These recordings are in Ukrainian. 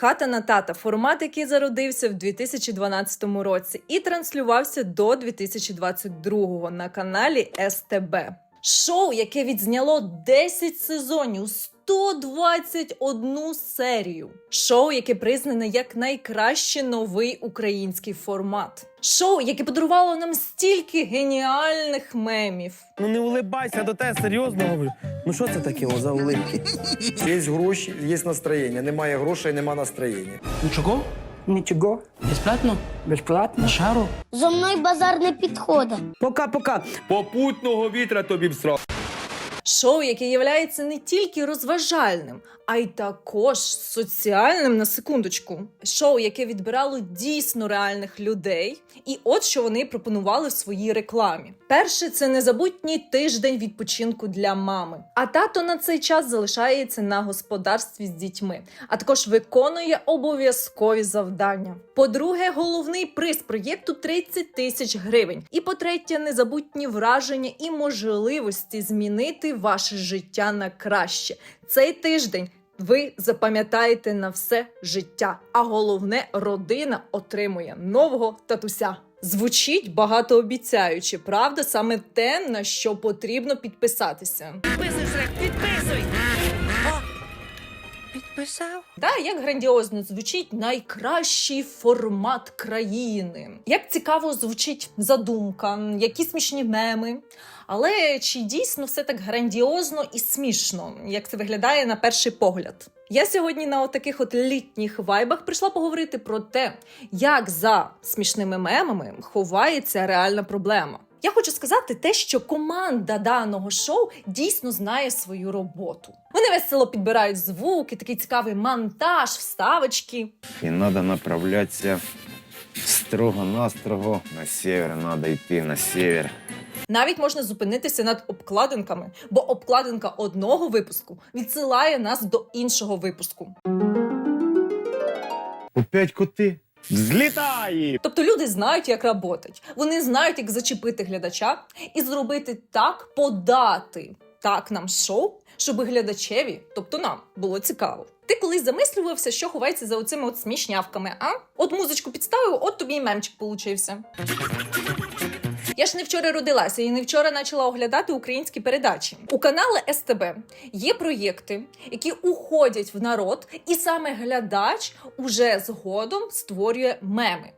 Хата на тата формат, який зародився в 2012 році і транслювався до 2022 на каналі СТБ. Шоу, яке відзняло 10 сезонів, 121 серію. Шоу, яке признане як найкраще новий український формат. Шоу, яке подарувало нам стільки геніальних мемів. Ну не улибайся, до тебе серйозно говорю. Ну що це таке о, за улибки? Є гроші, є настроєння. Немає грошей, нема настроєння. Нічого? Нічого, Безплатно? безплатно. Шару? Зо мною базар не підходить. Пока-пока. Попутного вітра тобі всрав. Шоу, яке являється не тільки розважальним, а й також соціальним на секундочку. Шоу, яке відбирало дійсно реальних людей, і от що вони пропонували в своїй рекламі. Перше це незабутній тиждень відпочинку для мами. А тато на цей час залишається на господарстві з дітьми, а також виконує обов'язкові завдання. По-друге, головний приз проєкту 30 тисяч гривень. І по-третє, незабутні враження і можливості змінити ваше життя на краще. Цей тиждень. Ви запам'ятаєте на все життя, а головне, родина отримує нового татуся. Звучить багатообіцяюче, правда, саме те, на що потрібно підписатися. Підписав. Да, як грандіозно звучить найкращий формат країни. Як цікаво звучить задумка, які смішні меми. Але чи дійсно все так грандіозно і смішно, як це виглядає на перший погляд? Я сьогодні на отаких от літніх вайбах прийшла поговорити про те, як за смішними мемами ховається реальна проблема. Я хочу сказати те, що команда даного шоу дійсно знає свою роботу. Вони весело підбирають звуки, такий цікавий монтаж, вставочки. И надо направляться строго-настрого. На север надо йти на север. Навіть можна зупинитися над обкладинками, бо обкладинка одного випуску відсилає нас до іншого випуску. Опять коти. Взлітай! Тобто люди знають, як працюють. Вони знають, як зачепити глядача і зробити так, подати так нам шоу, щоб глядачеві, тобто нам, було цікаво. Ти колись замислювався, що ховається за оцими от смішнявками, а? От музичку підставив, от тобі і мемчик получився. Я ж не вчора родилася і не вчора почала оглядати українські передачі. У канали СТБ є проєкти, які уходять в народ, і саме глядач уже згодом створює меми.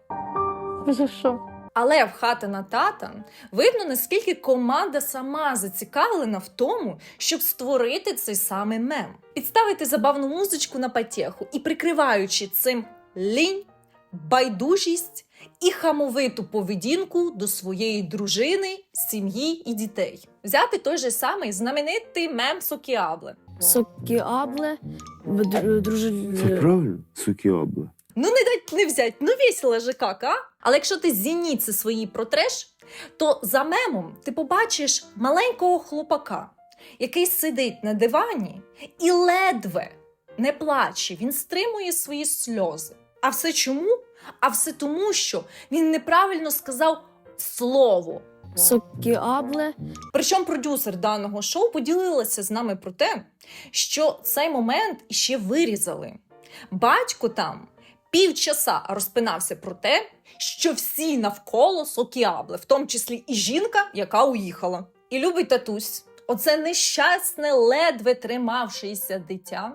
За що? Але в хата на тата видно, наскільки команда сама зацікавлена в тому, щоб створити цей самий мем, підставити забавну музичку на потеху і прикриваючи цим лінь, байдужість і хамовиту поведінку до своєї дружини, сім'ї і дітей. Взяти той же самий знаменитий мем Сокіабле. Сокіабле, дружелюбне. правильно? Сукіобла. Ну, не дать не взять, ну весело же как, а? Але якщо ти зініці свої протреш, то за мемом ти побачиш маленького хлопака, який сидить на дивані і ледве не плаче, він стримує свої сльози. А все чому? А все тому, що він неправильно сказав слово. Сокіабле. Причому продюсер даного шоу поділилася з нами про те, що цей момент іще вирізали. Батько там півчаса розпинався про те, що всі навколо сокіабли, в тому числі і жінка, яка уїхала. І любить татусь. Оце нещасне, ледве тримавшееся дитя,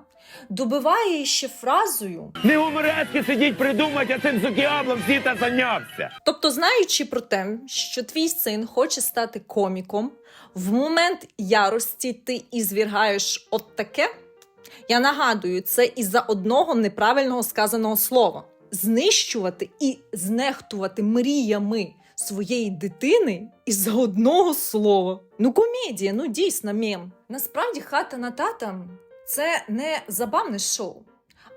добиває ще фразою. Не гуморески сидіть придумать, а цим сукіаблом всі та зайнявся. Тобто, знаючи про те, що твій син хоче стати коміком, в момент ярості ти і звіргаєш от таке. Я нагадую, це із-за одного неправильного сказаного слова. Знищувати і знехтувати мріями своєї дитини із-за одного слова. Ну, комедія, ну дійсно мем. Насправді, хата на тата це не забавне шоу,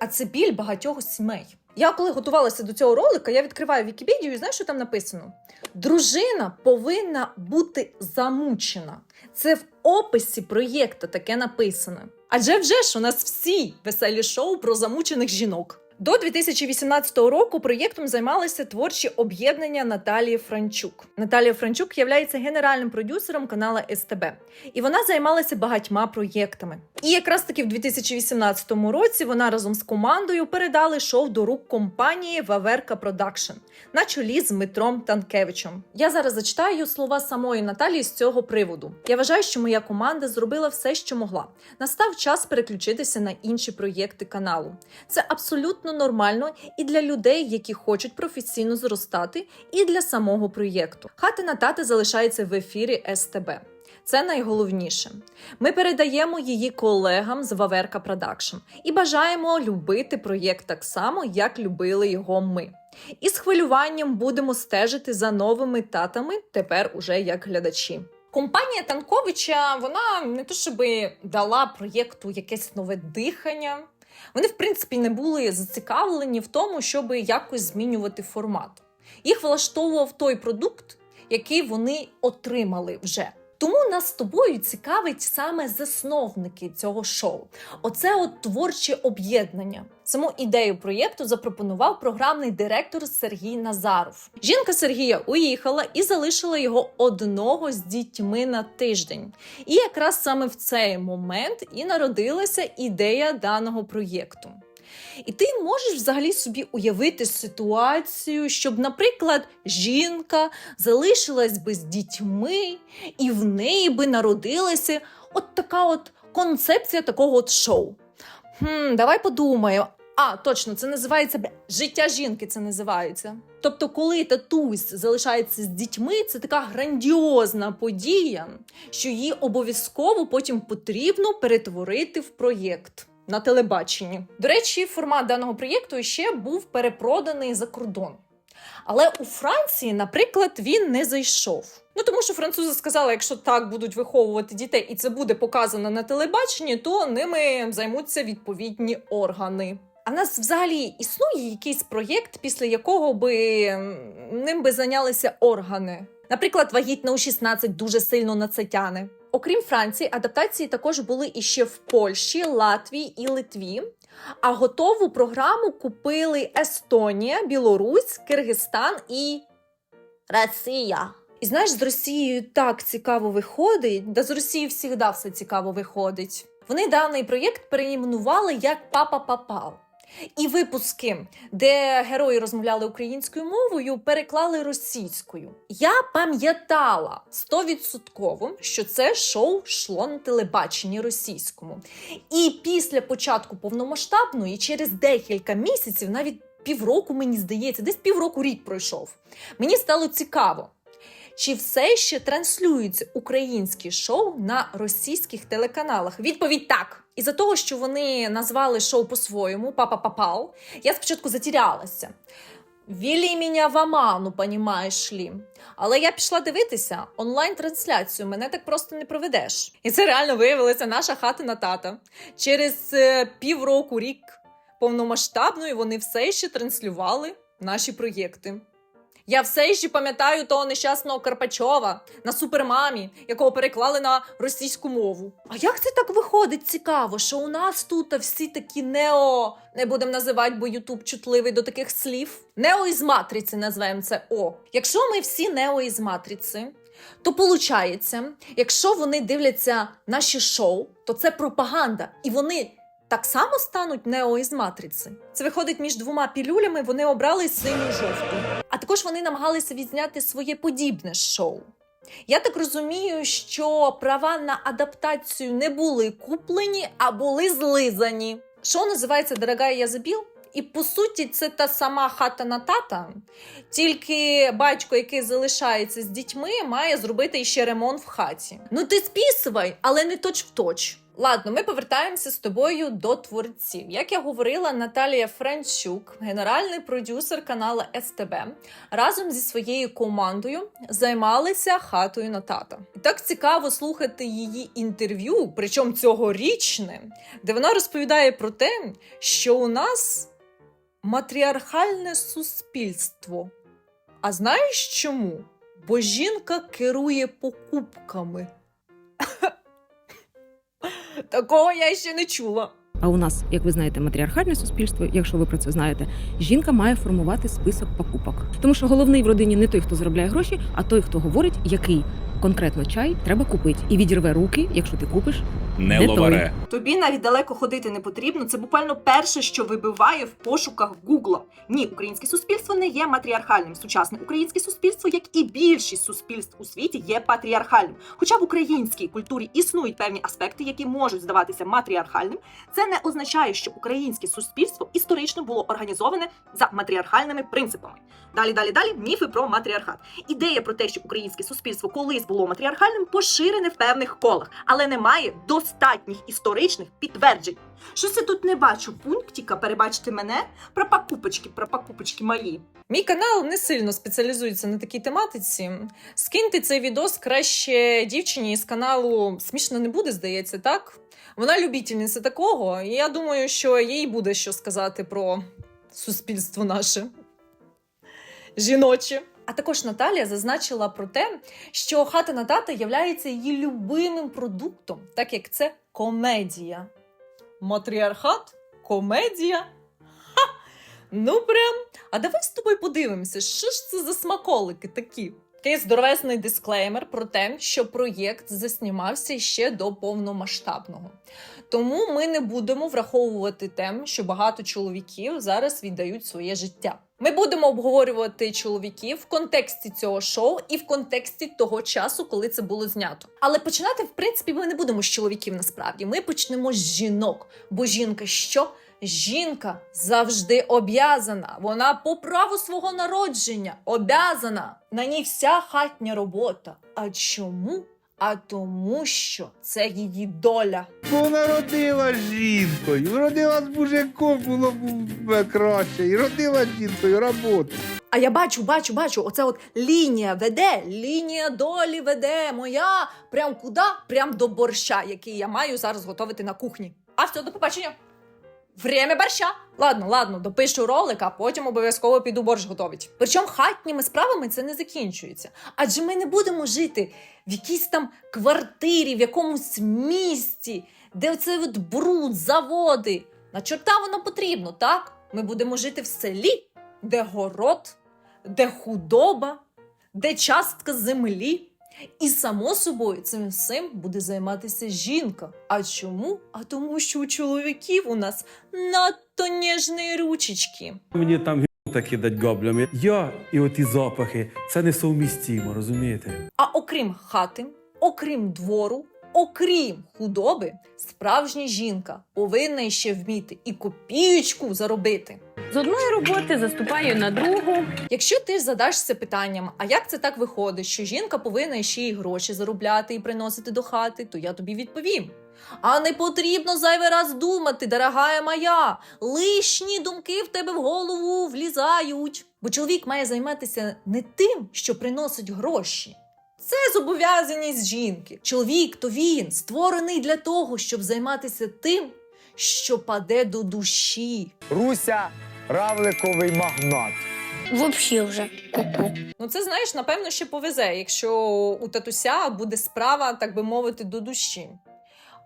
а це біль багатьох сімей. Я коли готувалася до цього ролика, я відкриваю Вікіпедію і знаєш, що там написано? Дружина повинна бути замучена. Це в описі проєкту таке написано. Адже вже ж у нас всі веселі шоу про замучених жінок. До 2018 року проєктом займалися творчі об'єднання Наталії Франчук. Наталія Франчук є генеральним продюсером канала СТБ, і вона займалася багатьма проєктами. І якраз таки в 2018 році вона разом з командою передали шоу до рук компанії Ваверка Продакшн на чолі з Дмитром Танкевичем. Я зараз зачитаю слова самої Наталії з цього приводу. Я вважаю, що моя команда зробила все, що могла. Настав час переключитися на інші проєкти каналу. Це абсолютно нормально і для людей, які хочуть професійно зростати, і для самого проєкту. Хата на тата залишається в ефірі СТБ. Це найголовніше. Ми передаємо її колегам з Ваверка Продакшн і бажаємо любити проєкт так само, як любили його ми. І з хвилюванням будемо стежити за новими татами тепер уже як глядачі. Компанія Танковича вона не то щоби дала проєкту якесь нове дихання. Вони, в принципі, не були зацікавлені в тому, щоб якось змінювати формат. Їх влаштовував той продукт, який вони отримали вже. Тому нас з тобою цікавить саме засновники цього шоу. Оце от творче об'єднання. Саму ідею проєкту запропонував програмний директор Сергій Назаров. Жінка Сергія уїхала і залишила його одного з дітьми на тиждень. І якраз саме в цей момент і народилася ідея даного проєкту. І ти можеш взагалі собі уявити ситуацію, щоб, наприклад, жінка залишилась би з дітьми, і в неї би народилася от така от концепція такого от шоу. Хм, давай подумаємо. А, точно, це називається життя жінки. Це називається. Тобто, коли татусь залишається з дітьми, це така грандіозна подія, що її обов'язково потім потрібно перетворити в проєкт на телебаченні. До речі, формат даного проєкту ще був перепроданий за кордон. Але у Франції, наприклад, він не зайшов. Ну тому що французи сказали, якщо так будуть виховувати дітей і це буде показано на телебаченні, то ними займуться відповідні органи. А нас взагалі існує якийсь проєкт, після якого би ним би зайнялися органи. Наприклад, вагітна у 16 дуже сильно на це тяне. Окрім Франції, адаптації також були іще в Польщі, Латвії і Литві. А готову програму купили Естонія, Білорусь, Киргизстан і Росія. І знаєш, з Росією так цікаво виходить, да з Росією завжди все цікаво виходить. Вони даний проєкт переіменували як Папа Папал. І випуски, де герої розмовляли українською мовою, переклали російською. Я пам'ятала стовідсотково, що це шоу йшло на телебаченні російському. І після початку повномасштабної, через декілька місяців, навіть півроку, мені здається, десь півроку рік пройшов. Мені стало цікаво. Чи все ще транслюються українські шоу на російських телеканалах? Відповідь так. І за того, що вони назвали шоу по-своєму Папа Папал, я спочатку затірялася. Вілі мене в оману, понімаєш лі. Але я пішла дивитися онлайн-трансляцію, мене так просто не проведеш. І це реально виявилася наша хата на тата. Через е, півроку рік повномасштабної вони все ще транслювали наші проєкти. Я все ще пам'ятаю того нещасного Карпачова на супермамі, якого переклали на російську мову. А як це так виходить? Цікаво, що у нас тут всі такі нео, не будемо називати, бо Ютуб чутливий до таких слів. Нео із матриці назвемо це О. Якщо ми всі нео із матриці, то получається, якщо вони дивляться наші шоу, то це пропаганда, і вони. Так само стануть нео із матриці. Це виходить між двома пілюлями. Вони обрали синю жовту. А також вони намагалися відзняти своє подібне шоу. Я так розумію, що права на адаптацію не були куплені, а були злизані. Шоу називається Дорогая я. І по суті, це та сама хата на тата, тільки батько, який залишається з дітьми, має зробити ще ремонт в хаті. Ну ти спісувай, але не точ в точ. Ладно, ми повертаємося з тобою до творців. Як я говорила, Наталія Франчук, генеральний продюсер каналу СТБ, разом зі своєю командою займалися хатою на тата. І так цікаво слухати її інтерв'ю, причому цьогорічне, де вона розповідає про те, що у нас матріархальне суспільство. А знаєш чому? Бо жінка керує покупками. Такого я ще не чула. А у нас, як ви знаєте, матріархальне суспільство, якщо ви про це знаєте, жінка має формувати список покупок. Тому що головний в родині не той, хто заробляє гроші, а той, хто говорить, який конкретно чай треба купити, і відірве руки, якщо ти купиш Не Не той. ловаре. Тобі навіть далеко ходити не потрібно. Це буквально перше, що вибиває в пошуках Гугла. Ні, українське суспільство не є матріархальним. Сучасне українське суспільство, як і більшість суспільств у світі, є патріархальним. Хоча в українській культурі існують певні аспекти, які можуть здаватися матріархальним, це не означає, що українське суспільство історично було організоване за матріархальними принципами. Далі, далі, далі міфи про матріархат. Ідея про те, що українське суспільство колись було матріархальним, поширене в певних колах, але немає достатніх історичних підтверджень. Щось я тут не бачу пунктіка, перебачте мене про покупочки, про покупочки мої. Мій канал не сильно спеціалізується на такій тематиці. Скиньте цей відос краще дівчині з каналу смішно не буде, здається, так? Вона любительниця такого, і я думаю, що їй буде що сказати про суспільство наше жіноче. А також Наталія зазначила про те, що хата на тата являється її любимим продуктом, так як це комедія. Матріархат? Комедія? Ха! Ну прям. А давай з тобою подивимося, що ж це за смаколики такі. Такий здоровесний дисклеймер про те, що проєкт заснімався ще до повномасштабного. Тому ми не будемо враховувати тем, що багато чоловіків зараз віддають своє життя. Ми будемо обговорювати чоловіків в контексті цього шоу і в контексті того часу, коли це було знято. Але починати, в принципі, ми не будемо з чоловіків насправді. Ми почнемо з жінок. Бо жінка що? Жінка завжди об'язана. Вона по праву свого народження об'язана. На ній вся хатня робота. А чому? А тому, що це її доля. Вона родила жінкою, родила з мужиком, було б краще. І родила жінкою роботу. А я бачу, бачу, бачу, оце от лінія веде, лінія долі веде моя. Прям куди? Прям до борща, який я маю зараз готувати на кухні. А все, до побачення. Время борща. Ладно, ладно, допишу ролик, а потім обов'язково піду борщ готовить. Причому хатніми справами це не закінчується. Адже ми не будемо жити в якійсь там квартирі, в якомусь місті, де оце от бруд, заводи. На чорта воно потрібно, так? Ми будемо жити в селі, де город, де худоба, де частка землі. І само собою цим всім буде займатися жінка. А чому? А тому, що у чоловіків у нас надто ніжні ручечки. Мені там г**та кидать габлями. Я і оті запахи це несовмістимо, розумієте? А окрім хати, окрім двору, окрім худоби, справжня жінка повинна ще вміти і копієчку заробити. З одної роботи заступаю на другу. Якщо ти задашся питанням, а як це так виходить, що жінка повинна ще й гроші заробляти і приносити до хати, то я тобі відповім. А не потрібно зайвий раз думати, дорогая моя. Лишні думки в тебе в голову влізають. Бо чоловік має займатися не тим, що приносить гроші. Це зобов'язаність жінки. Чоловік то він створений для того, щоб займатися тим, що паде до душі. Руся равликовий магнат. Взагалі вже. ку-ку. Ну, це знаєш, напевно, ще повезе, якщо у татуся буде справа, так би мовити, до душі.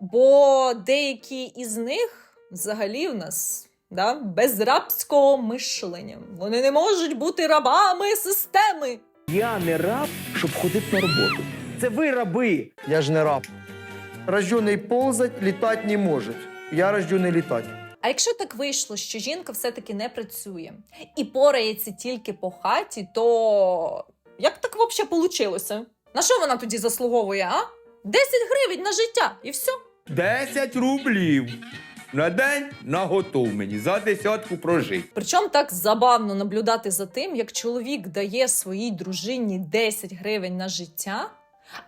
Бо деякі із них взагалі в нас да, без рабського мишлення. Вони не можуть бути рабами системи. Я не раб, щоб ходити на роботу. Це ви раби. Я ж не раб. Рождений ползать, літати не може. Я рождений літати. А якщо так вийшло, що жінка все-таки не працює і порається тільки по хаті, то як так взагалі вийшло? На що вона тоді заслуговує, а? 10 гривень на життя і все. 10 рублів. На день наготов мені за десятку прожити. Причому так забавно наблюдати за тим, як чоловік дає своїй дружині 10 гривень на життя,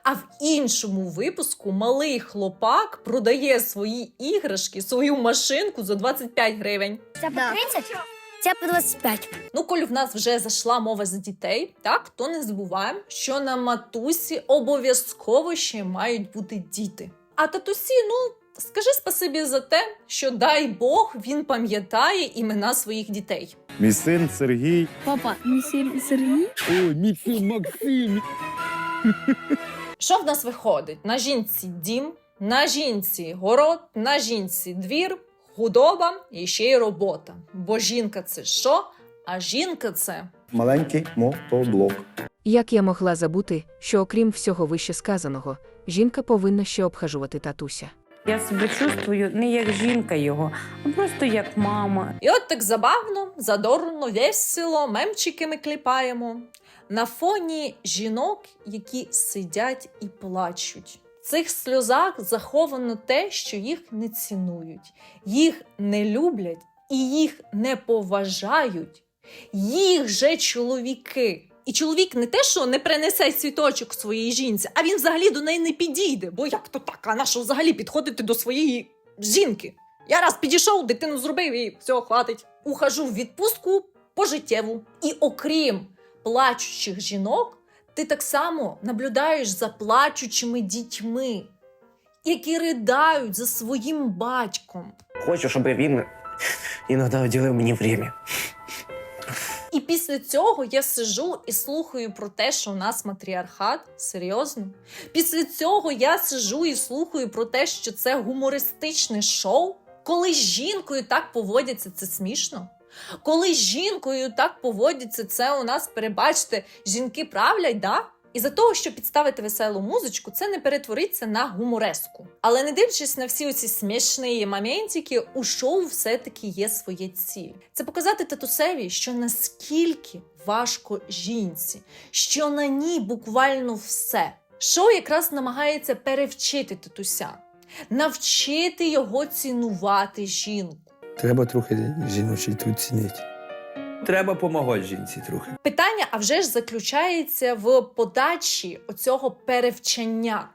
а в іншому випуску малий хлопак продає свої іграшки, свою машинку за 25 гривень. Ця по 30, ця по 25. Ну, коли в нас вже зайшла мова за дітей, так то не забуваємо, що на матусі обов'язково ще мають бути діти. А татусі, ну скажи спасибі за те, що дай Бог він пам'ятає імена своїх дітей. Мій син Сергій. Папа, не Сер- Сергій? Ой, мій син Максим. Що в нас виходить? На жінці дім, на жінці город, на жінці двір, худоба і ще й робота. Бо жінка це що? А жінка це Маленький мотоблок. Як я могла забути, що окрім всього вище сказаного, жінка повинна ще обхажувати татуся. Я себе чувствую не як жінка його, а просто як мама. І от так забавно, задорно, весело, мемчики ми кліпаємо. На фоні жінок, які сидять і плачуть. В цих сльозах заховано те, що їх не цінують, їх не люблять і їх не поважають. Їх же чоловіки. І чоловік не те, що не принесе світочок своїй жінці, а він взагалі до неї не підійде. Бо як то так? А на що взагалі підходити до своєї жінки? Я раз підійшов, дитину зробив і все, хватить. Ухожу в відпустку пожиттєву. І окрім плачучих жінок, ти так само наблюдаєш за плачучими дітьми, які riдають за своїм батьком. Хочу, щоб він іноді уділив мені время. І після цього я сижу і слухаю про те, що у нас матріархат. Серйозно? Після цього я сижу і слухаю про те, що це гумористичне шоу. Коли з жінкою так поводяться, це смішно. Коли з жінкою так поводяться, це у нас, перебачте, жінки правлять, да? І за того, щоб підставити веселу музичку, це не перетвориться на гумореску. Але не дивлячись на всі оці смішні моментики, у шоу все-таки є своє ціль. Це показати татусеві, що наскільки важко жінці, що на ній буквально все. Шоу якраз намагається перевчити татуся, навчити його цінувати жінку. Треба трохи жіночий тут цінити. Треба помагати жінці трохи. Питання, а вже ж заключається в подачі оцього перевчення.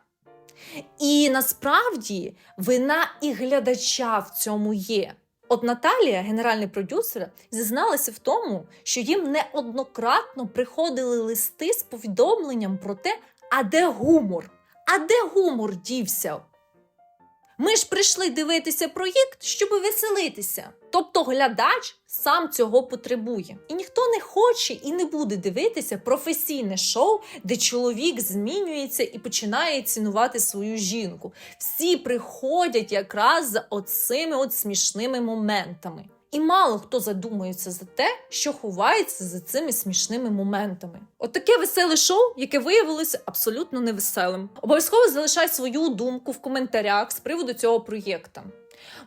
І насправді вина і глядача в цьому є. От Наталія, генеральний продюсер, зізналася в тому, що їм неоднократно приходили листи з повідомленням про те, а де гумор? А де гумор дівся? Ми ж прийшли дивитися проєкт, щоб веселитися. Тобто глядач сам цього потребує. І ніхто не хоче і не буде дивитися професійне шоу, де чоловік змінюється і починає цінувати свою жінку. Всі приходять якраз за оцими от смішними моментами. І мало хто задумується за те, що ховається за цими смішними моментами. От таке веселе шоу, яке виявилося абсолютно невеселим. Обов'язково залишай свою думку в коментарях з приводу цього проєкту.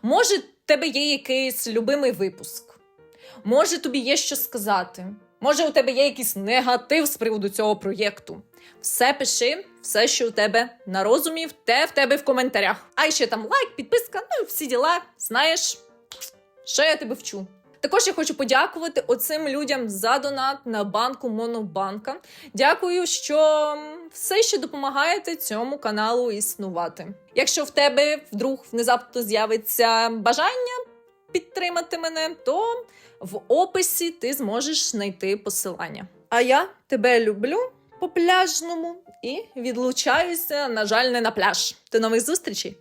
Може, в тебе є якийсь любимий випуск? Може, тобі є що сказати? Може, у тебе є якийсь негатив з приводу цього проєкту? Все пиши, все, що у тебе на розумі, те в тебе в коментарях. А ще там лайк, підписка, ну і всі діла, знаєш. Що я тебе вчу? Також я хочу подякувати оцим людям за донат на банку Монобанка. Дякую, що все ще допомагаєте цьому каналу існувати. Якщо в тебе вдруг внезапно з'явиться бажання підтримати мене, то в описі ти зможеш знайти посилання. А я тебе люблю по пляжному і відлучаюся, на жаль, не на пляж. До нових зустрічей!